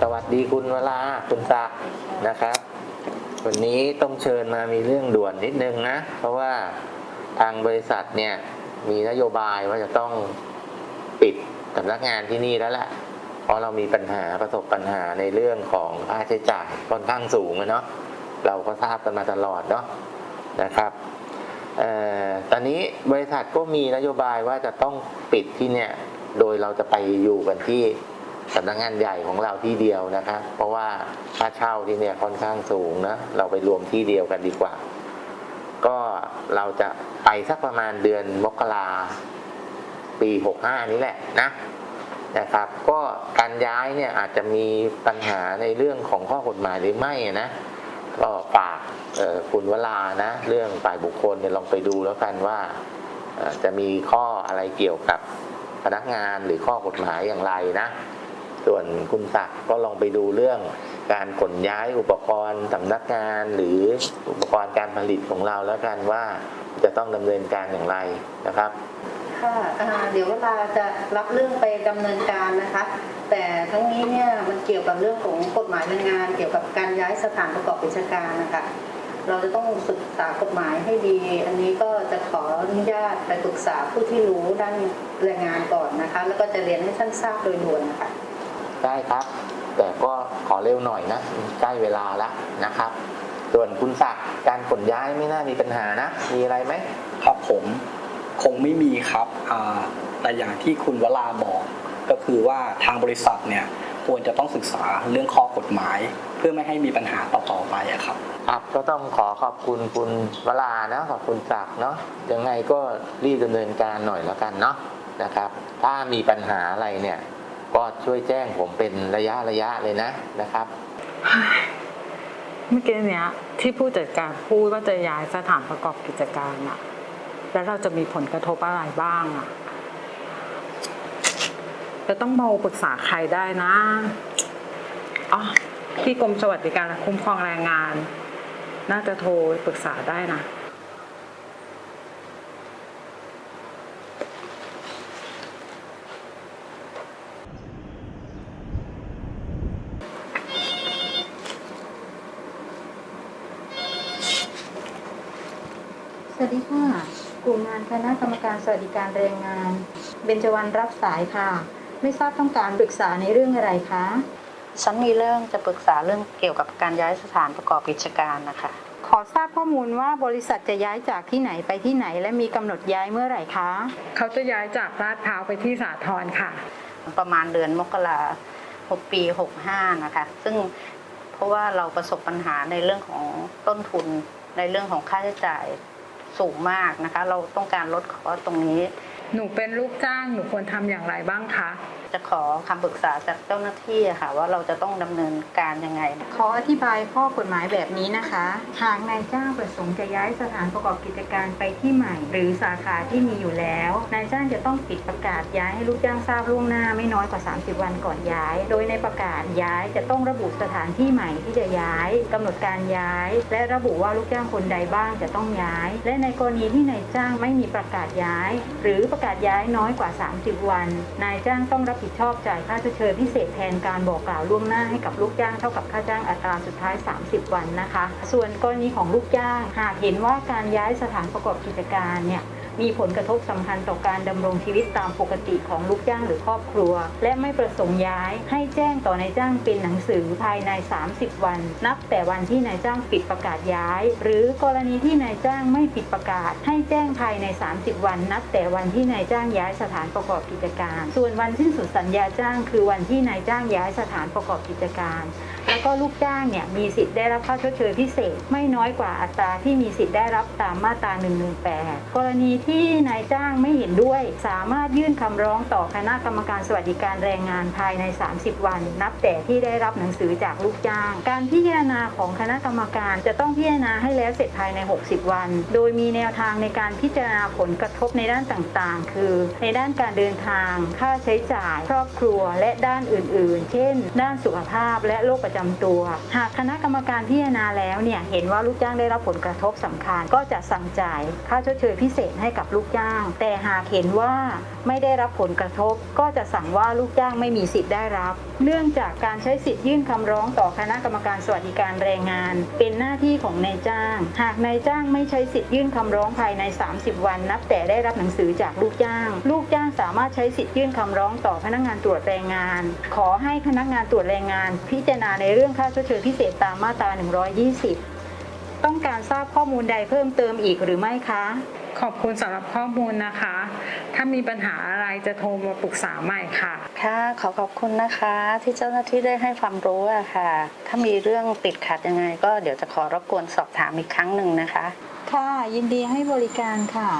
สวัสดีคุณวราคุณตานะครับ วันนี้ต้องเชิญมามีเรื่องด่วนนิดนึงนะ เพราะว่าทางบริษัทเนี่ยมีนโยบายว่าจะต้องปิดสำนักงานที่นี่แล้วแหละเพราะเรามีปัญหาประสบปัญหาในเรื่องของค่าใช้จ่ายค่อนข้างสูงเนาะเราก็ทราบกันมาตลอดเนาะนะครับออตอนนี้บริษัทก็มีนโยบายว่าจะต้องปิดที่เนี่ย โดยเราจะไปอยู่กันที่ สำนักงานใหญ่ของเราที่เดียวนะครับ เพราะว่าค่าเช่าที่เนี่ยค่อนข้างสูงนะเราไปรวมที่เดียวกันดีกว่า ก็เราจะไปสักประมาณเดือนมกราปี65นี้แหละนะนะครับ ก็การย้ายเนี่ยอาจจะมีปัญหาในเรื่องของข้อกฎหมายหรือไม่นะก็ฝากคุณวรานะเรื่องฝ่ายบุคคลเนี่ยลองไปดูแล้วกันว่าจะมีข้ออะไรเกี่ยวกับพนักงานหรือข้อกฎหมายอย่างไรนะ ส่วนคุณศักดิ์ก็ลองไปดูเรื่องการขนย้ายอุปกรณ์สำนักงานหรืออุปกรณ์การผลิตของเราแล้วกันว่าจะต้องดำเนินการอย่างไรนะครับค่ะเดี๋ยวเวลาจะรับเรื่องไปดำเนินการนะคะ แต่ทั้งนี้เนี่ยมันเกี่ยวกับเรื่องของกฎหมายแรงงาน เกี่ยวกับการย้ายสถานประกอบกิจการนะคะเราจะต้องศึกษากฎหมายให้ดี อันนี้ก็จะขออนุญาตไปปรึกษาผู้ที่รู้ด้านแรงงานก่อนนะคะ แล้วก็จะเรียนให้ท่านทราบโดยด่วนนะคะ ได้ครับ แต่ก็ขอเร็วหน่อยนะใกล้เวลาแล้วนะครับ ส่วนคุณศักดิ์การขนย้ายไม่น่ามีปัญหานะ มีอะไรไหมครับผมคงไม่มีครับอ่าแต่อย่างที่คุณวราบอกก็คือว่าทางบริษัทเนี่ยควรจะต้องศึกษาเรื่องข้อกฎหมาย เพื่อไม่ให้มีปัญหาต่อๆไปอะครับครับก็ต้องขอขอบคุณคุณวรานะขอบคุณศักดิ์เนาะยังไงก็รีบดำเนินการหน่อยแล้วกันเนาะนะครับ ถ้ามีปัญหาอะไรเนี่ย ก็ช่วยแจ้งผมเป็นระยะระยะเลยนะนะครับ เมื่อกี้เนี้ยที่ผู้จัดการพูดว่าจะย้ายสถานประกอบกิจการอะแล้วเราจะมีผลกระทบอะไรบ้างอะจะต้องโมปรึกษาใครได้นะอ๋อที่กรมสวัสดิการและคุ้มครองแรงงาน น่าจะโทรปรึกษาได้นะ สวัสดีค่ะ กลุ่มงานคณะกรรมการสวัสดิการแรงงาน เบญจวรรณรับสายค่ะ ไม่ทราบต้องการปรึกษาในเรื่องอะไรคะฉันมีเรื่องจะปรึกษาเรื่องเกี่ยวกับการย้ายสถานประกอบกิจการนะคะ ขอทราบข้อมูลว่าบริษัทจะย้ายจากที่ไหนไปที่ไหน และมีกำหนดย้ายเมื่อไหร่คะ เขาจะย้ายจากลาดพร้าวไปที่สาทรค่ะ ประมาณเดือนมกราหกปีหกห้านะคะ ซึ่งเพราะว่าเราประสบปัญหาในเรื่องของต้นทุนในเรื่องของค่าใช้จ่าย สูงมากนะคะ เราต้องการลดคอสตรงนี้ หนูเป็นลูกจ้างหนูควรทำอย่างไรบ้างคะ จะขอคำปรึกษาจากเจ้าหน้าที่ค่ะ ว่าเราจะต้องดำเนินการยังไง ขออธิบายข้อกฎหมายแบบนี้นะคะ หากนายจ้างประสงค์จะย้ายสถานประกอบกิจการไปที่ใหม่ หรือสาขาที่มีอยู่แล้วนายจ้างจะต้องปิดประกาศย้ายให้ลูกจ้างทราบล่วงหน้าไม่น้อยกว่า 30 วันก่อนย้าย โดยในประกาศย้ายจะต้องระบุสถานที่ใหม่ที่จะย้ายกำหนดการย้าย และระบุว่าลูกจ้างคนใดบ้างจะต้องย้าย และในกรณีที่นายจ้างไม่มีประกาศย้าย หรือประกาศย้ายน้อยกว่า 30 วัน นายจ้างต้องรับผิดชอบจ่ายค่าชดเชยพิเศษแทนการบอกกล่าวล่วงหน้าให้กับลูกจ้างเท่ากับค่าจ้างอัตราสุดท้าย 30 วันนะคะ ส่วนกรณีของลูกจ้างหากเห็นว่าการย้ายสถานประกอบกิจการเนี่ย มีผลกระทบสำคัญต่อการดำรงชีวิตตามปกติของลูกจ้างหรือครอบครัว และไม่ประสงค์ย้ายให้แจ้งต่อนายจ้างเป็นหนังสือภายใน 30 วัน นับแต่วันที่นายจ้างปิดประกาศย้าย หรือกรณีที่นายจ้างไม่ปิดประกาศ ให้แจ้งภายใน 30 วัน นับแต่วันที่นายจ้างย้ายสถานประกอบกิจการ ส่วนวันสิ้นสุดสัญญาจ้าง คือวันที่นายจ้างย้ายสถานประกอบกิจการแล้วก็ลูกจ้างเนี่ยมีสิทธิ์ได้รับค่าชดเชยพิเศษ ไม่น้อยกว่าอัตราที่มีสิทธิ์ได้รับตามมาตรา118 กรณีที่นายจ้างไม่เห็นด้วย สามารถยื่นคำร้องต่อคณะกรรมการสวัสดิการแรงงานภายใน 30 วัน นับแต่ที่ได้รับหนังสือจากลูกจ้าง การพิจารณาของคณะกรรมการจะต้องพิจารณาให้แล้วเสร็จภายใน 60 วัน โดยมีแนวทางในการพิจารณาผลกระทบในด้านต่างๆ คือ ในด้านการเดินทาง ค่าใช้จ่าย ครอบครัว และด้านอื่นๆ เช่น ด้านสุขภาพและโรคประจำตัว หากคณะกรรมการพิจารณาแล้วเนี่ยเห็นว่าลูกจ้างได้รับผลกระทบสำคัญ ก็จะสั่งจ่ายค่าชดเชยพิเศษให้กับลูกจ้าง แต่หากเห็นว่าไม่ได้รับผลกระทบ ก็จะสั่งว่าลูกจ้างไม่มีสิทธิ์ได้รับ เนื่องจากการใช้สิทธิ์ยื่นคำร้องต่อคณะกรรมการสวัสดิการแรงงาน เป็นหน้าที่ของนายจ้าง หากนายจ้างไม่ใช้สิทธิ์ยื่นคำร้องภายใน 30 วัน นับแต่ได้รับหนังสือจากลูกจ้าง ลูกจ้างสามารถใช้สิทธิ์ยื่นคำร้องต่อพนักงานตรวจแรงงาน ขอให้พนักงานตรวจแรงงาน พิจารณาในเรื่องค่าชดเชยพิเศษตามมาตรา 120 ต้องการทราบข้อมูลใดเพิ่มเติมอีกหรือไม่คะ ขอบคุณสำหรับข้อมูลนะคะ ถ้ามีปัญหาอะไรจะโทรมาปรึกษาใหม่ค่ะ ค่ะขอขอบคุณนะคะ ที่เจ้าหน้าที่ได้ให้ความรู้อะค่ะ ถ้ามีเรื่องติดขัดยังไง ก็เดี๋ยวจะขอรบกวนสอบถามอีกครั้งหนึ่งนะคะ ค่ะ ยินดีให้บริการค่ะ